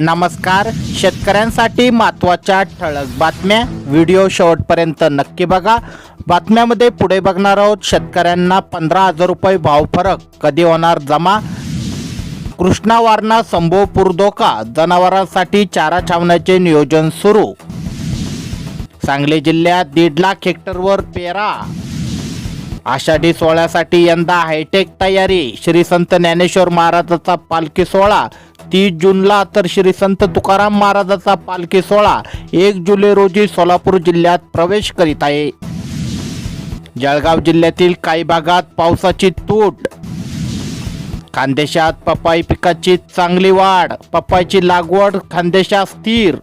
नमस्कार शेतकऱ्यांसाठी महत्त्वाच्या ठळक बातम्या. व्हिडिओ शेवटपर्यंत नक्की बघा. बातम्यामध्ये पुढे बघणार आहोत शेतकऱ्यांना पंधरा हजार रुपये भाव फरक. कधी होणार जमा? कृष्णा वारणा संभोपूर धोका जनावरांसाठी चारा छावण्याचे नियोजन सुरू. सांगली जिल्ह्यात दीड लाख हेक्टरवर पेरा. आषाढी सोहळ्यासाठी यंदा हायटेक तयारी. श्री संत ज्ञानेश्वर महाराजाचा पालखी सोहळा. तीस जूनला तर श्री संत तुकाराम महाराजाचा पालखी सोहळा. एक जुलै रोजी सोलापूर जिल्ह्यात प्रवेश करीत आहे. जळगाव जिल्ह्यातील काही भागात पावसाची तूट. खानदेशात पपाई पिकाची चांगली वाढ. पपाईची लागवड खानदेशात स्थिर.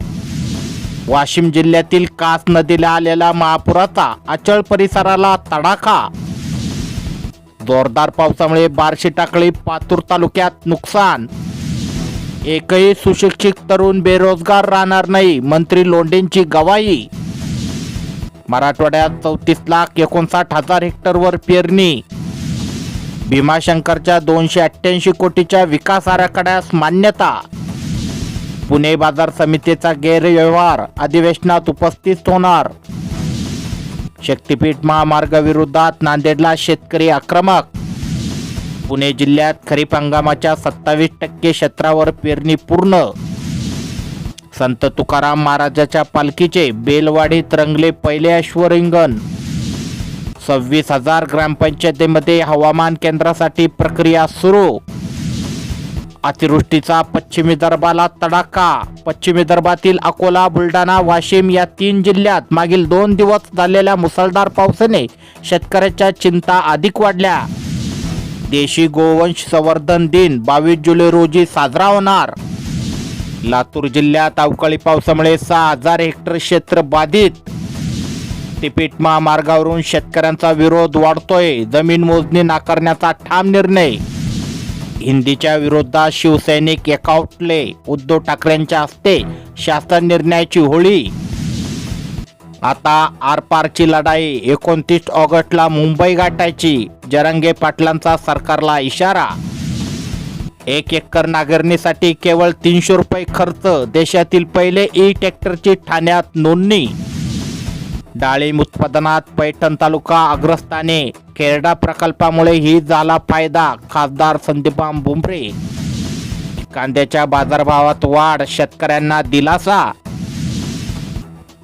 वाशिम जिल्ह्यातील कास नदीला आलेला महापुराचा अचळ परिसराला तडाखा. जोरदार पावसामुळे बार्शी टाकळी पातूर तालुक्यात नुकसान. एकही सुशिक्षित तरुण बेरोजगार राहणार नाही मंत्री लोंढेंची गवाही. मराठवाड्यात चौतीस लाख एकोणसाठ हजार हेक्टरवर पेरणी. भीमाशंकरच्या दोनशे अठ्ठ्याऐंशी कोटीच्या विकास आराखड्यास मान्यता. पुणे बाजार समितीचा गैरव्यवहार अधिवेशनात उपस्थित होणार. शक्तीपीठ महामार्गाविरोधात नांदेडला शेतकरी आक्रमक. पुणे जिल्ह्यात खरीप हंगामाच्या सत्तावीस टक्के क्षेत्रावर पेरणी पूर्ण. संत तुकाराम महाराजाच्या पालखीचे बेलवाडीत रंगले पहिले अश्वरिंगण. सव्वीस हजार ग्रामपंचायतीमध्ये हवामान केंद्रासाठी प्रक्रिया सुरू. अतिवृष्टीचा पश्चिम विदर्भाला तडाखा. पश्चिम विदर्भातील अकोला बुलढाणा वाशिम या तीन जिल्ह्यात मागील दोन दिवस झालेल्या मुसळधार पावसाने शेतकऱ्याच्या चिंता अधिक वाढल्या. देशी गोवंश संवर्धन दिन बावीस जुलै रोजी साजरा होणार. लातूर जिल्ह्यात अवकाळी पावसामुळे सहा हजार हेक्टर क्षेत्र बाधित. तिपीट महामार्गावरून शेतकऱ्यांचा विरोध वाढतोय. जमीन मोजणी नाकारण्याचा ठाम निर्णय. हिंदीच्या विरोधात शिवसैनिक एकावटले. उद्धव ठाकरेंच्या हस्ते शासन निर्णयाची होळी. आता आरपारची लढाई एकोणतीस ऑगस्टला मुंबई गाठायची. जरंगे पाटलांचा सरकारला इशारा. एक एकर नांगरणीसाठी केवळ तीनशे रुपये खर्च. देशातील पहिले ई ट्रॅक्टरची ठाण्यात नोंदणी. डाळिंब उत्पादनात पैठण तालुका अग्रस्थाने. केरडा प्रकल्पामुळे ही झाला फायदा खासदार संदीपाम बुमरे कांद्याच्या बाजारभावात वाढ शेतकऱ्यांना दिलासा.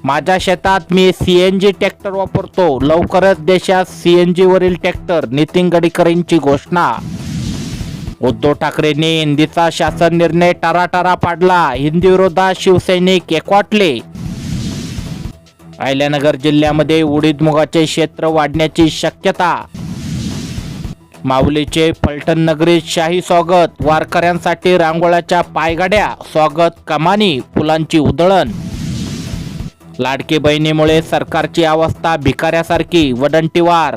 माझ्या शेतात मी सीएनजी ट्रॅक्टर वापरतो लवकरच देशात सीएनजी वरील ट्रॅक्टर नितीन गडकरींची घोषणा. उद्धव ठाकरेंनी हिंदीचा शासन निर्णय टाराटारा पाडला हिंदी विरोधात शिवसैनिक एकवाटले. अहिल्यानगर जिल्ह्यामध्ये उडीद मुगाचे क्षेत्र वाढण्याची शक्यता. माऊलीचे पलटण नगरीत शाही स्वागत वारकऱ्यांसाठी रांगोळ्याच्या पायगाड्या स्वागत कमानी फुलांची उधळण. लाडकी बहिणीमुळे सरकारची अवस्था भिकाऱ्यासारखी वडंटीवार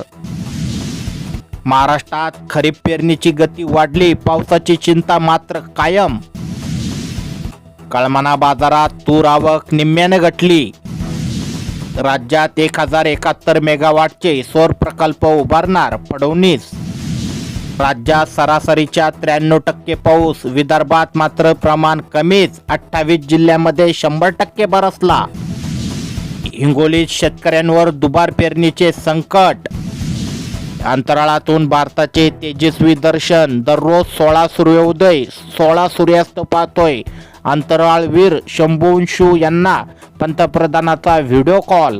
महाराष्ट्रात खरीप पेरणीची गती वाढली पावसाची चिंता मात्र कायम. कळमना बाजारात तूर आवक निम्म्याने घटली. राज्यात एक हजार एकाहत्तर मेगावाटचे सौर प्रकल्प उभारणार फडणवीस. राज्यात सरासरीच्या त्र्याण्णव टक्के पाऊस विदर्भात मात्र प्रमाण कमीच अठ्ठावीस जिल्ह्यामध्ये शंभर टक्के बरसला. हिंगोलीत शेतकऱ्यांवर दुबार पेरणीचे संकट. अंतराळातून भारताचे तेजस्वी दर्शन दररोज सोळा सूर्योदय सोळा सूर्यास्त पाहतोय. अंतराळवीर शंभूंशू यांना पंतप्रधानाचा व्हिडिओ कॉल.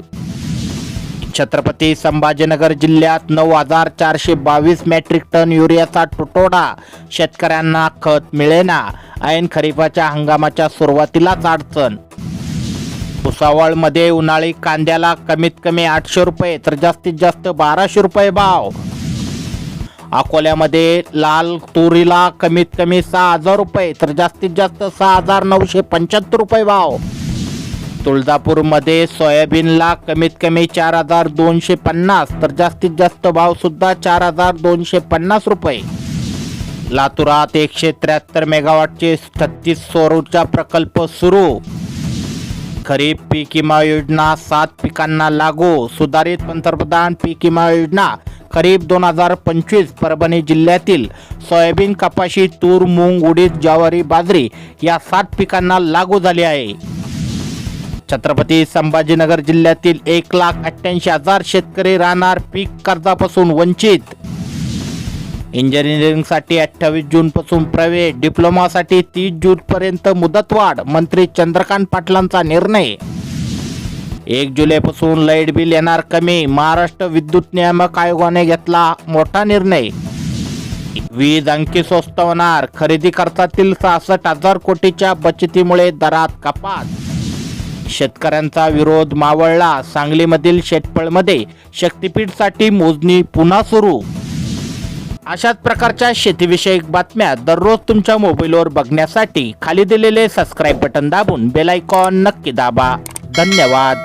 छत्रपती संभाजीनगर जिल्ह्यात नऊ हजार चारशे बावीस मेट्रिक टन युरियाचा तुटवडा. शेतकऱ्यांना खत मिळेना. ऐन खरीपाच्या हंगामाच्या सुरुवातीलाच अडचण. भुसावळमध्ये उन्हाळी कांद्याला कमीत कमी आठशे रुपये तर जास्तीत जास्त बाराशे रुपये भाव. अकोल्यामध्ये लाल तुरीला कमीत कमी सहा हजार रुपये तर जास्तीत जास्त सहा हजार नऊशे पंच्याहत्तर रुपये भाव. तुळजापूरमध्ये सोयाबीनला कमीत कमी चार हजार दोनशे पन्नास तर जास्तीत जास्त भाव सुद्धा चार हजार दोनशे पन्नास रुपये. लातूरात एकशे त्र्याहत्तर मेगावॉटचे छत्तीस सौर ऊर्जा प्रकल्प सुरू. खरीप पीक विमा योजना सात पिकांना लागू सुधारित पंतप्रधान पीक विमा योजना खरीप दोन हजार पंचवीस परभणी जिल्ह्यातील सोयाबीन कपाशी तूर मूग उडीद ज्वारी बाजरी या सात पिकांना लागू झाली आहे. छत्रपती संभाजीनगर जिल्ह्यातील एक लाख अठ्ठ्याऐंशी हजार शेतकरी राहणार पीक कर्जापासून वंचित. इंजिनिअरिंगसाठी अठ्ठावीस जूनपासून प्रवेश डिप्लोमासाठी तीस जूनपर्यंत मुदतवाढ मंत्री चंद्रकांत पाटलांचा निर्णय. एक जुलैपासून लाइट बिल येणार कमी महाराष्ट्र विद्युत नियामक आयोगाने घेतला मोठा निर्णय. वीज आणखी स्वस्त होणार खरेदी खर्चातील सहासष्ट हजार कोटीच्या बचतीमुळे दरात कपात. शेतकऱ्यांचा विरोध मावळला सांगलीमधील शेतपळमध्ये शक्तीपीठसाठी मोजणी पुन्हा सुरू. अशाच प्रकारच्या शेतीविषयक बातम्या दररोज तुमच्या मोबाईलवर बघण्यासाठी खाली दिलेले सबस्क्राईब बटन दाबून बेलायकॉन नक्की दाबा. धन्यवाद.